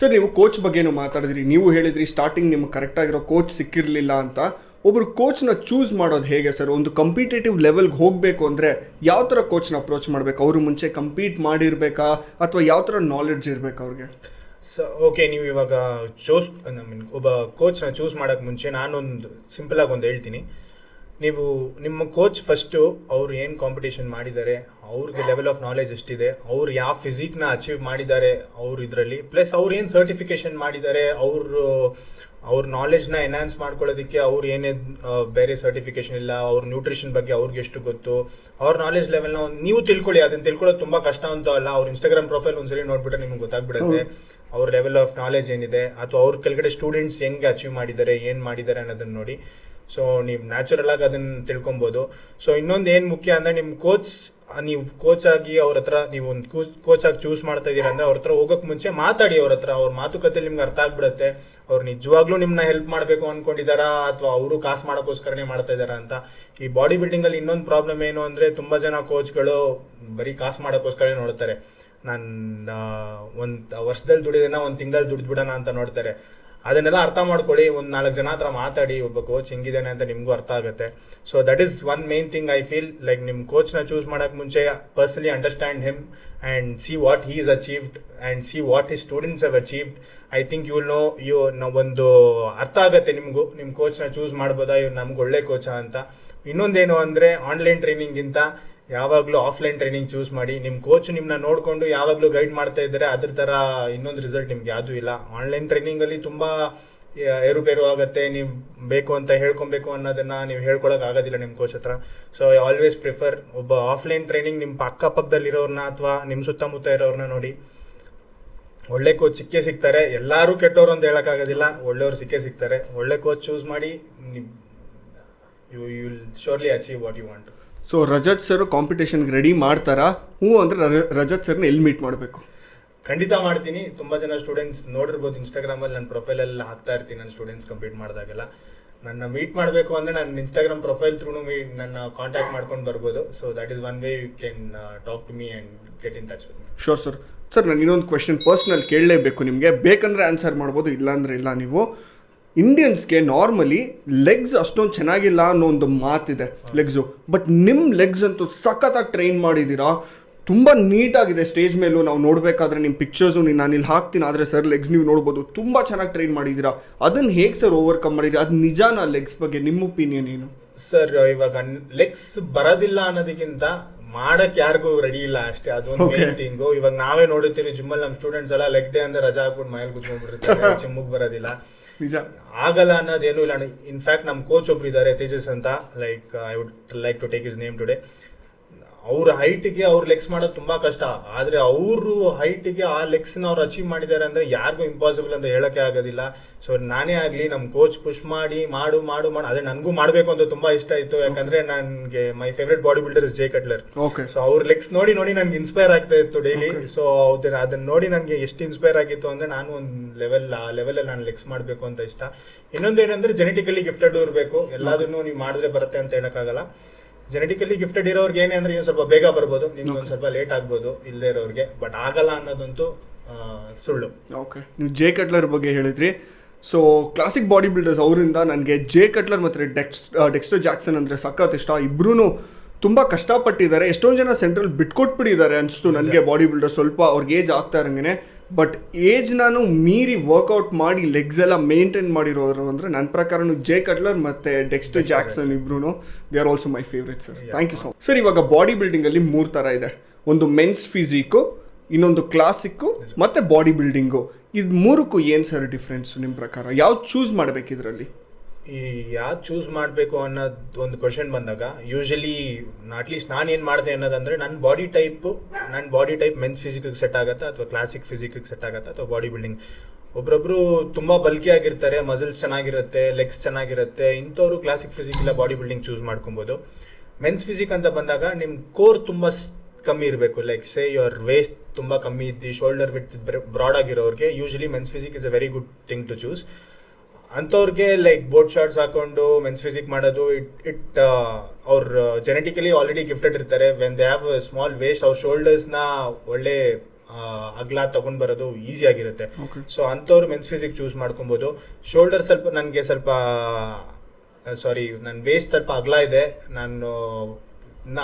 Sir, ನೀವು coach ಬಗ್ಗೆನೂ ಮಾತಾಡಿದ್ರಿ, ನೀವು ಹೇಳಿದ್ರಿ ಸ್ಟಾರ್ಟಿಂಗ್ ನಿಮ್ಗೆ ಕರೆಕ್ಟಾಗಿರೋ ಕೋಚ್ ಸಿಕ್ಕಿರಲಿಲ್ಲ ಅಂತ. ಒಬ್ಬರು ಕೋಚ್ನ ಚೂಸ್ ಮಾಡೋದು ಹೇಗೆ ಸರ್? ಒಂದು ಕಂಪಿಟೇಟಿವ್ ಲೆವೆಲ್ಗೆ ಹೋಗಬೇಕು ಅಂದರೆ ಯಾವ ಥರ ಕೋಚ್ನ ಅಪ್ರೋಚ್ ಮಾಡಬೇಕು? ಅವರು ಮುಂಚೆ ಕಂಪೀಟ್ ಮಾಡಿರಬೇಕಾ? ಅಥವಾ ಯಾವ ಥರ ನಾಲೆಡ್ಜ್ ಇರಬೇಕು ಅವ್ರಿಗೆ? ಸೊ ಓಕೆ ನೀವು ಇವಾಗ ಚೂಸ್ ಐ ಮೀನ್ ಒಬ್ಬ ಕೋಚ್ನ ಚೂಸ್ ಮಾಡೋಕ್ಕೆ ಮುಂಚೆ ನಾನೊಂದು ಸಿಂಪಲಾಗಿ ಒಂದು ಹೇಳ್ತೀನಿ. ನೀವು ನಿಮ್ಮ ಕೋಚ್ ಫಸ್ಟು ಅವ್ರು ಏನು ಕಾಂಪಿಟೇಷನ್ ಮಾಡಿದ್ದಾರೆ ಅವ್ರಿಗೆ ಲೆವೆಲ್ ಆಫ್ ನಾಲೆಜ್ ಎಷ್ಟಿದೆ ಅವ್ರು ಯಾವ ಫಿಸಿಕ್ನ ಅಚೀವ್ ಮಾಡಿದ್ದಾರೆ ಅವ್ರು ಇದರಲ್ಲಿ ಪ್ಲಸ್ ಅವ್ರು ಏನು ಸರ್ಟಿಫಿಕೇಷನ್ ಮಾಡಿದ್ದಾರೆ ಅವರು ಅವ್ರ ನಾಲೆಜ್ನ ಎನ್ಹಾನ್ಸ್ ಮಾಡ್ಕೊಳ್ಳೋದಕ್ಕೆ ಅವ್ರು ಏನೇ ಬೇರೆ ಸರ್ಟಿಫಿಕೇಷನ್ ಇಲ್ಲ ಅವ್ರ ನ್ಯೂಟ್ರಿಷನ್ ಬಗ್ಗೆ ಅವ್ರಿಗೆ ಎಷ್ಟು ಗೊತ್ತು ಅವ್ರ ನಾಲೆಜ್ ಲೆವೆಲ್ನ ನೀವು ತಿಳ್ಕೊಳ್ಳಿ ಅದನ್ನು ತಿಳ್ಕೊಳ್ಳೋದು ತುಂಬ ಕಷ್ಟ ಅಂತ ಅಲ್ಲ ಅವ್ರ ಇನ್ಸ್ಟಾಗ್ರಾಮ್ ಪ್ರೊಫೈಲ್ ಒಂದ್ಸರಿ ನೋಡ್ಬಿಟ್ರೆ ನಿಮ್ಗೆ ಗೊತ್ತಾಗ್ಬಿಡುತ್ತೆ. ಅವ್ರ ಲೆವೆಲ್ ಆಫ್ ನಾಲೆಜ್ ಏನಿದೆ ಅಥವಾ ಅವ್ರ ಕೆಳಗಡೆ ಸ್ಟೂಡೆಂಟ್ಸ್ ಹೆಂಗೆ ಅಚೀವ್ ಮಾಡಿದ್ದಾರೆ ಏನು ಮಾಡಿದ್ದಾರೆ ಅನ್ನೋದನ್ನ ನೋಡಿ. ಸೊ ನೀವು ನ್ಯಾಚುರಲ್ ಆಗಿ ಅದನ್ನ ತಿಳ್ಕೊಬೋದು. ಸೊ ಇನ್ನೊಂದು ಏನು ಮುಖ್ಯ ಅಂದರೆ ನಿಮ್ಮ ಕೋಚ್ ನೀವು ಕೋಚ್ ಆಗಿ ಅವ್ರ ಹತ್ರ ನೀವು ಒಂದು ಕೋಚ್ ಕೋಚ್ ಆಗಿ ಚೂಸ್ ಮಾಡ್ತಾ ಇದ್ದೀರಾ ಅಂದರೆ ಅವ್ರ ಹತ್ರ ಹೋಗೋಕೆ ಮುಂಚೆ ಮಾತಾಡಿ ಅವ್ರ ಹತ್ರ. ಅವ್ರ ಮಾತುಕತೆ ನಿಮ್ಗೆ ಅರ್ಥ ಆಗ್ಬಿಡುತ್ತೆ. ಅವ್ರು ನಿಜವಾಗ್ಲೂ ನಿಮ್ಮನ್ನ ಹೆಲ್ಪ್ ಮಾಡಬೇಕು ಅಂದ್ಕೊಂಡಿದ್ದಾರಾ ಅಥವಾ ಅವರು ಕಾಸು ಮಾಡೋಕ್ಕೋಸ್ಕರನೇ ಮಾಡ್ತಾ ಇದ್ದಾರಾ ಅಂತ. ಈ ಬಾಡಿ ಬಿಲ್ಡಿಂಗಲ್ಲಿ ಇನ್ನೊಂದು ಪ್ರಾಬ್ಲಮ್ ಏನು ಅಂದರೆ ತುಂಬ ಜನ ಕೋಚ್ಗಳು ಬರೀ ಕಾಸು ಮಾಡೋಕ್ಕೋಸ್ಕರನೇ ನೋಡ್ತಾರೆ. ನಾನು ಒಂದು ವರ್ಷದಲ್ಲಿ ದುಡಿದೇನ ಒಂದು ತಿಂಗಳಲ್ಲಿ ದುಡಿದ್ಬಿಡೋಣ ಅಂತ ನೋಡ್ತಾರೆ. ಅದನ್ನೆಲ್ಲ ಅರ್ಥ ಮಾಡ್ಕೊಳ್ಳಿ. ಒಂದು ನಾಲ್ಕು ಜನ ಹತ್ರ ಮಾತಾಡಿ, ಒಬ್ಬ ಕೋಚ್ ಹೆಂಗಿದ್ದಾನೆ ಅಂತ ನಿಮಗೂ ಅರ್ಥ ಆಗುತ್ತೆ. So that is one main thing I feel like ನಿಮ್ಮ ಕೋಚ್ನ ಚೂಸ್ ಮಾಡೋಕ್ಕೆ ಮುಂಚೆ personally understand him and see what he is achieved and see what is students have achieved I think you know you ಒಂದು ಅರ್ಥ ಆಗುತ್ತೆ ನಿಮಗೂ. ನಿಮ್ಮ ಕೋಚ್ನ ಚೂಸ್ ಮಾಡ್ಬೋದಾ? ಇವ್ರು ನಮ್ಗೆ ಒಳ್ಳೆ ಕೋಚ ಅಂತ. ಇನ್ನೊಂದೇನು ಅಂದರೆ ಆನ್ಲೈನ್ ಟ್ರೈನಿಂಗಿಂತ ಯಾವಾಗಲೂ ಆಫ್ಲೈನ್ ಟ್ರೈನಿಂಗ್ ಚೂಸ್ ಮಾಡಿ ನಿಮ್ಮ ಕೋಚ್ ನಿಮ್ಮನ್ನ ನೋಡಿಕೊಂಡು ಯಾವಾಗಲೂ ಗೈಡ್ ಮಾಡ್ತಾ ಇದ್ದಾರೆ ಅದ್ರ ಥರ ಇನ್ನೊಂದು ರಿಸಲ್ಟ್ ನಿಮ್ಗೆ ಯಾವುದೂ ಇಲ್ಲ. ಆನ್ಲೈನ್ ಟ್ರೈನಿಂಗಲ್ಲಿ ತುಂಬ ಏರುಪೇರು ಆಗುತ್ತೆ, ನೀವು ಬೇಕು ಅಂತ ಹೇಳ್ಕೊಬೇಕು ಅನ್ನೋದನ್ನು ನೀವು ಹೇಳ್ಕೊಳಕ್ ಆಗೋದಿಲ್ಲ ನಿಮ್ಮ ಕೋಚ್ ಹತ್ರ. ಸೊ ಐ ಆಲ್ವೇಸ್ ಪ್ರಿಫರ್ ಒಬ್ಬ ಆಫ್ಲೈನ್ ಟ್ರೈನಿಂಗ್ ನಿಮ್ಮ ಅಕ್ಕಪಕ್ಕದಲ್ಲಿರೋರನ್ನ ಅಥವಾ ನಿಮ್ಮ ಸುತ್ತಮುತ್ತ ಇರೋರನ್ನ ನೋಡಿ. ಒಳ್ಳೆ ಕೋಚ್ ಸಿಕ್ಕೇ ಸಿಗ್ತಾರೆ. ಎಲ್ಲರೂ ಕೆಟ್ಟವರು ಅಂತ ಹೇಳೋಕ್ಕಾಗೋದಿಲ್ಲ ಒಳ್ಳೆಯವ್ರು ಸಿಕ್ಕೇ ಸಿಗ್ತಾರೆ. ಒಳ್ಳೆ ಕೋಚ್ ಚೂಸ್ ಮಾಡಿ you you will surely achieve what you want so Rajat sir ಕಾಂಪಿಟೇಷನ್ಗೆ ready ಮಾಡ್ತಾರಾ? ಹ್ಞೂ ಅಂದರೆ ರಜತ್ ಸರ್ನ ಎಲ್ಲಿ ಮೀಟ್ ಮಾಡಬೇಕು? ಖಂಡಿತ ಮಾಡ್ತೀನಿ. ತುಂಬ ಜನ ಸ್ಟೂಡೆಂಟ್ಸ್ ನೋಡಿರ್ಬೋದು ಇನ್ಸ್ಟಾಗ್ರಾಮಲ್ಲಿ ನನ್ನ ಪ್ರೊಫೈಲಲ್ಲಿ ಹಾಕ್ತಾ ಇರ್ತೀನಿ ನನ್ನ ಸ್ಟೂಡೆಂಟ್ಸ್ ಕಂಪ್ಲೀಟ್ ಮಾಡಿದಾಗೆಲ್ಲ. ನನ್ನ ಮೀಟ್ ಮಾಡಬೇಕು ಅಂದರೆ ನನ್ನ ಇನ್ಸ್ಟಾಗ್ರಾಮ್ ಪ್ರೊಫೈಲ್ ತ್ರೂನು ಮೀ ನನ್ನ ಕಾಂಟ್ಯಾಕ್ಟ್ ಮಾಡ್ಕೊಂಡು ಬರ್ಬೋದು. So that is one way you can talk to me and get in touch with sure sir sir ನಾನು ಇನ್ನೊಂದು ಕ್ವೆಶನ್ ಪರ್ಸ್ನಲ್ ಕೇಳಲೇಬೇಕು ನಿಮಗೆ. ಬೇಕಂದರೆ ಆನ್ಸರ್ ಮಾಡ್ಬೋದು ಇಲ್ಲಾಂದ್ರೆ ಇಲ್ಲ ನೀವು. ಇಂಡಿಯನ್ಸ್ಗೆ ನಾರ್ಮಲಿ ಲೆಗ್ಸ್ ಅಷ್ಟೊಂದು ಚೆನ್ನಾಗಿಲ್ಲ ಅನ್ನೋ ಒಂದು ಮಾತಿದೆ ಲೆಗ್ಸು ಬಟ್ ನಿಮ್ಮ ಲೆಗ್ಸ್ ಅಂತೂ ಸಖತ್ತಾಗಿ ಟ್ರೈನ್ ಮಾಡಿದ್ದೀರಾ ತುಂಬ ನೀಟಾಗಿದೆ ಸ್ಟೇಜ್ ಮೇಲೂ ನಾವು ನೋಡಬೇಕಾದ್ರೆ ನಿಮ್ಮ ಪಿಕ್ಚರ್ಸು ನೀನು ನಾನು ಇಲ್ಲಿ ಹಾಕ್ತೀನಿ, ಆದರೆ ಸರ್ ಲೆಗ್ಸ್ ನೀವು ನೋಡ್ಬೋದು, ತುಂಬ ಚೆನ್ನಾಗಿ ಟ್ರೈನ್ ಮಾಡಿದ್ದೀರಾ ಅದನ್ನು ಹೇಗೆ ಸರ್ ಓವರ್ಕಮ್ ಮಾಡಿದ್ದೀರಾ ಅದು ನಿಜಾನ ಲೆಗ್ಸ್ ಬಗ್ಗೆ, ನಿಮ್ಮ ಒಪಿನಿಯನ್ ಏನು? ಸರ್ ಇವಾಗ ಲೆಗ್ಸ್ ಬರೋದಿಲ್ಲ ಅನ್ನೋದಕ್ಕಿಂತ ಮಾಡಕ್ ಯಾರಿಗೂ ರೆಡಿ ಇಲ್ಲ ಅಷ್ಟೇ. ಅದೊಂದು ಮೇನ್ ಥಿಂಗು ಇವಾಗ ನಾವೇ ನೋಡುತ್ತೀವಿ ಜಿಮ್ಮಲ್ಲಿ ನಮ್ಮ ಸ್ಟೂಡೆಂಟ್ಸ್ ಎಲ್ಲ ಲೆಗ್ ಡೇ ಅಂದ್ರೆ ರಜಾ ಹಾಕ್ಬಿಟ್ಟು ಮೈಲ್ ಕುತ್ಕೊಂಡ್ಬಿಟ್ಟಿರ್ತಾರೆ. ಜಿಮ್ಮಿಗೆ ಬರೋದಿಲ್ಲ. ನಿಜ. ಆಗಲ್ಲ ಅನ್ನೋದೇನು ಇಲ್ಲ. ಇನ್ಫ್ಯಾಕ್ಟ್ ನಮ್ಮ ಕೋಚ್ ಒಬ್ರು ಇದ್ದಾರೆ ತೇಜಸ್ ಅಂತ. Like I would like to take his name today ಅವ್ರ ಹೈಟ್ಗೆ ಅವ್ರ ಲೆಗ್ಸ್ ಮಾಡೋದು ತುಂಬಾ ಕಷ್ಟ. ಆದ್ರೆ ಅವರು ಹೈಟ್ಗೆ ಆ ಲೆಗ್ಸ್ನ ಅವ್ರು ಅಚೀವ್ ಮಾಡಿದ್ದಾರೆ ಅಂದ್ರೆ ಯಾರಿಗೂ ಇಂಪಾಸಿಬಲ್ ಅಂತ ಹೇಳಕ್ಕೆ ಆಗೋದಿಲ್ಲ. ಸೊ ನಾನೇ ಆಗಲಿ ನಮ್ಮ ಕೋಚ್ ಪುಷ್ ಮಾಡಿ ಮಾಡು ಮಾಡು ಮಾಡು. ಅದೇ ನನಗೂ ಮಾಡಬೇಕು ಅಂತ ತುಂಬಾ ಇಷ್ಟ ಇತ್ತು. ಯಾಕಂದ್ರೆ ನನಗೆ my favourite bodybuilder is Jay Cutler okay so ಅವ್ರ ಲೆಗ್ಸ್ ನೋಡಿ ನೋಡಿ ನನ್ಗೆ ಇನ್ಸ್ಪೈರ್ ಆಗ್ತಾ ಇತ್ತು ಡೈಲಿ ಸೊ ಅದನ್ನ ನೋಡಿ ನನಗೆ ಎಷ್ಟು ಇನ್ಸ್ಪೈರ್ ಆಗಿತ್ತು ಅಂದ್ರೆ ನಾನು ಒಂದು ಲೆವೆಲ್ ಆ ಲೆವೆಲಲ್ಲಿ ನಾನು ಲೆಗ್ಸ್ ಮಾಡಬೇಕು ಅಂತ ಇಷ್ಟ. ಇನ್ನೊಂದು ಏನಂದ್ರೆ ಜೆನೆಟಿಕಲಿ ಗಿಫ್ಟೆಡ್ ಇರಬೇಕು. ಎಲ್ಲದನ್ನು ನೀವು ಮಾಡಿದ್ರೆ ಬರುತ್ತೆ ಅಂತ ಹೇಳಕ್ಕಾಗಲ್ಲ. ಜೆನೆಟಿಕಲಿ ಗಿಫ್ಟೆಡ್ ಇರೋರ್ಗೆ ಏನೇ ಅಂದ್ರೆ ನೀವು ಸ್ವಲ್ಪ ಬೇಗ ಬರ್ಬೋದು. ನಿಮ್ಗೆ ಒಂದು ಸ್ವಲ್ಪ ಲೇಟ್ ಆಗ್ಬೋದು ಇಲ್ಲದೆ ಇರೋರಿಗೆ. ಬಟ್ ಆಗಲ್ಲ ಅನ್ನೋದಂತೂ ಸುಳ್ಳು. ಓಕೆ ನೀವು ಜೇ ಕಟ್ಲರ್ ಬಗ್ಗೆ ಹೇಳಿದ್ರಿ. ಸೊ ಕ್ಲಾಸಿಕ್ ಬಾಡಿ ಬಿಲ್ಡರ್ಸ್ ಅವರಿಂದ ನನಗೆ ಜೇ ಕಟ್ಲರ್ ಮತ್ತು ಡೆಕ್ಸ್ ಡೆಕ್ಸ್ಟರ್ ಜಾಕ್ಸನ್ ಅಂದರೆ ಸಖತ್ ಇಷ್ಟ. ಇಬ್ಬರೂ ತುಂಬ ಕಷ್ಟಪಟ್ಟಿದ್ದಾರೆ. ಎಷ್ಟೊಂದು ಜನ ಸೆಂಟ್ರಲ್ ಬಿಟ್ಕೊಟ್ಬಿಟ್ಟಿದ್ದಾರೆ ಅನಿಸ್ತು ನನಗೆ ಬಾಡಿ ಬಿಲ್ಡರ್ ಸ್ವಲ್ಪ ಅವ್ರಿಗೆ ಏಜ್ ಆಗ್ತಾ ಇರಂಗೆ ಬಟ್ ಏಜ್ ನಾನು ಮೀರಿ ವರ್ಕೌಟ್ ಮಾಡಿ ಲೆಗ್ಸ್ ಎಲ್ಲ ಮೇಂಟೈನ್ ಮಾಡಿರೋರು ಅಂದರೆ ನನ್ನ ಪ್ರಕಾರ ಜೇ ಕಟ್ಲರ್ ಮತ್ತು ಡೆಕ್ಸ್ಟರ್ ಜಾಕ್ಸನ್ ಇಬ್ರು they are also my favourite sir thank you so sir ಇವಾಗ ಬಾಡಿ ಬಿಲ್ಡಿಂಗಲ್ಲಿ ಮೂರು ಥರ ಇದೆ. ಒಂದು ಮೆನ್ಸ್ ಫಿಸಿಕ್ಕು ಇನ್ನೊಂದು ಕ್ಲಾಸಿಕ್ಕು ಮತ್ತು ಬಾಡಿ ಬಿಲ್ಡಿಂಗು ಇದು ಮೂರಕ್ಕೂ ಏನು ಸರ್ ಡಿಫ್ರೆನ್ಸು ನಿಮ್ಮ ಪ್ರಕಾರ? ಯಾವ್ದು ಚೂಸ್ ಮಾಡಬೇಕು ಇದರಲ್ಲಿ ಈ ಯಾವ್ದು ಚೂಸ್ ಮಾಡಬೇಕು ಅನ್ನೋದು ಒಂದು ಕ್ವಶನ್ ಬಂದಾಗ ಯೂಶಲಿ ಅಟ್ಲೀಸ್ಟ್ ನಾನು ಏನು ಮಾಡಿದೆ ಅನ್ನೋದಂದ್ರೆ ನನ್ನ ಬಾಡಿ ಟೈಪ್ ನನ್ನ ಬಾಡಿ ಟೈಪ್ ಮೆನ್ಸ್ ಫಿಸಿಕ್ಗೆ ಸೆಟ್ ಆಗುತ್ತಾ ಅಥವಾ ಕ್ಲಾಸಿಕ್ ಫಿಸಿಕ್ಗೆ ಸೆಟ್ ಆಗುತ್ತಾ ಅಥವಾ ಬಾಡಿ ಬಿಲ್ಡಿಂಗ್ ಒಬ್ಬೊಬ್ಬರು ತುಂಬ ಬಲ್ಕಿ ಆಗಿರ್ತಾರೆ ಮಸಲ್ಸ್ ಚೆನ್ನಾಗಿರುತ್ತೆ ಲೆಗ್ಸ್ ಚೆನ್ನಾಗಿರುತ್ತೆ, ಇಂಥವ್ರು ಕ್ಲಾಸಿಕ್ ಫಿಸಿಕ್ ಇಲ್ಲ ಬಾಡಿ ಬಿಲ್ಡಿಂಗ್ ಚೂಸ್ ಮಾಡ್ಕೊಬೋದು. ಮೆನ್ಸ್ ಫಿಸಿಕ್ ಅಂತ ಬಂದಾಗ ನಿಮ್ಮ ಕೋರ್ ತುಂಬ ಕಮ್ಮಿ ಇರಬೇಕು. ಲೈಕ್ ಸೇ ಯುವರ್ ವೇಸ್ಟ್ ತುಂಬ ಕಮ್ಮಿ ಇದ್ದು shoulder width broad ಆಗಿರೋರಿಗೆ usually men's physique is a very good thing to choose ಅಂಥವ್ರಿಗೆ ಲೈಕ್ ಬೋಟ್ ಶಾರ್ಟ್ಸ್ ಹಾಕೊಂಡು ಮೆನ್ಸ್ ಫಿಸಿಕ್ ಮಾಡೋದು ಇಟ್ ಇಟ್ ಅವ್ರ ಜೆನೆಟಿಕಲಿ ಆಲ್ರೆಡಿ ಗಿಫ್ಟೆಡ್ ಇರ್ತಾರೆ. When they have small waist ಅವ್ರ ಶೋಲ್ಡರ್ಸ್ನ ಒಳ್ಳೆ ಅಗ್ಲ ತಗೊಂಡ್ ಬರೋದು ಈಸಿ ಆಗಿರುತ್ತೆ. ಸೊ ಅಂಥವ್ರು ಮೆನ್ಸ್ ಫಿಸಿಕ್ ಚೂಸ್ ಮಾಡ್ಕೊಬೋದು. ಶೋಲ್ಡರ್ ಸ್ವಲ್ಪ ನನಗೆ ಸ್ವಲ್ಪ ಸಾರಿ ನನ್ನ ವೇಸ್ಟ್ ಸ್ವಲ್ಪ ಅಗಲ ಇದೆ. ನಾನು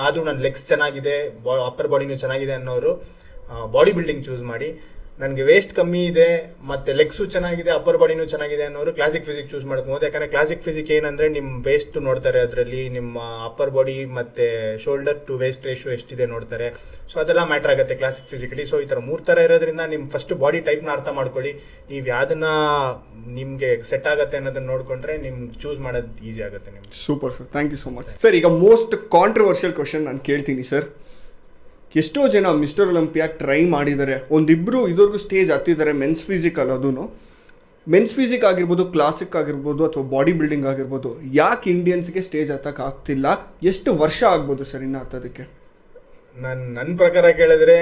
ಆದರೂ ನನ್ನ ಲೆಗ್ಸ್ ಚೆನ್ನಾಗಿದೆ ಬಾ ಅಪ್ಪರ್ ಬಾಡಿನೂ ಚೆನ್ನಾಗಿದೆ ಅನ್ನೋರು ಬಾಡಿ ಬಿಲ್ಡಿಂಗ್ ಚೂಸ್ ಮಾಡಿ. ನನಗೆ ವೇಸ್ಟ್ ಕಮ್ಮಿ ಇದೆ, ಮತ್ತೆ ಲೆಗ್ಸು ಚೆನ್ನಾಗಿದೆ ಅಪ್ಪರ್ ಬಾಡಿನೂ ಚೆನ್ನಾಗಿದೆ ಅನ್ನೋರು ಕ್ಲಾಸಿಕ್ ಫಿಸಿಕ್ ಚೂಸ್ ಮಾಡ್ಕೊಬೋದು. ಯಾಕಂದ್ರೆ ಕ್ಲಾಸಿಕ್ ಫಿಸಿಕ್ ಏನಂದ್ರೆ ನಿಮ್ಮ ವೇಸ್ಟ್ ನೋಡ್ತಾರೆ ಅದರಲ್ಲಿ, ನಿಮ್ಮ ಅಪ್ಪರ್ ಬಾಡಿ ಮತ್ತೆ ಶೋಲ್ಡರ್ ಟು ವೇಸ್ಟ್ ರೇಷು ಎಷ್ಟಿದೆ ನೋಡ್ತಾರೆ. ಸೊ ಅದೆಲ್ಲ ಮ್ಯಾಟರ್ ಆಗುತ್ತೆ ಕ್ಲಾಸಿಕ್ ಫಿಸಿಕಲಿ ಸೊ ಈ ಥರ ಮೂರು ಥರ ಇರೋದ್ರಿಂದ ನಿಮ್ಮ ಫಸ್ಟ್ ಬಾಡಿ ಟೈಪ್ನ ಅರ್ಥ ಮಾಡ್ಕೊಳ್ಳಿ. ನೀವು ಯಾವ್ದನ್ನ ನಿಮಗೆ ಸೆಟ್ ಆಗುತ್ತೆ ಅನ್ನೋದನ್ನ ನೋಡ್ಕೊಂಡ್ರೆ ನಿಮ್ಗೆ ಚೂಸ್ ಮಾಡೋದು ಈಸಿ ಆಗುತ್ತೆ ನಿಮ್ಗೆ. Super sir thank you so much sir ಈಗ ಮೋಸ್ಟ್ ಕಾಂಟ್ರವರ್ಷಿಯಲ್ ಕ್ವಶನ್ ನಾನು ಕೇಳ್ತೀನಿ ಸರ್ ಎಷ್ಟೋ ಜನ ಮಿಸ್ಟರ್ ಒಲಂಪಿಯಾಗಿ ಟ್ರೈ ಮಾಡಿದ್ದಾರೆ. ಒಂದಿಬ್ಬರು ಇದುವರೆಗೂ ಸ್ಟೇಜ್ ಹತ್ತಿದ್ದಾರೆ, ಮೆನ್ಸ್ ಫಿಸಿಕಲ್ ಅದೂ ಮೆನ್ಸ್ ಫಿಸಿಕ್ ಆಗಿರ್ಬೋದು, ಕ್ಲಾಸಿಕ್ ಆಗಿರ್ಬೋದು ಅಥವಾ ಬಾಡಿ ಬಿಲ್ಡಿಂಗ್ ಆಗಿರ್ಬೋದು, ಯಾಕೆ ಇಂಡಿಯನ್ಸ್ಗೆ ಸ್ಟೇಜ್ ಹತ್ತಕ್ಕೆ ಆಗ್ತಿಲ್ಲ? ಎಷ್ಟು ವರ್ಷ ಆಗ್ಬೋದು ಸರ್ ಇನ್ನು ಹತ್ತೋದಕ್ಕೆ? ನನ್ನ ನನ್ನ ಪ್ರಕಾರ ಕೇಳಿದ್ರೆ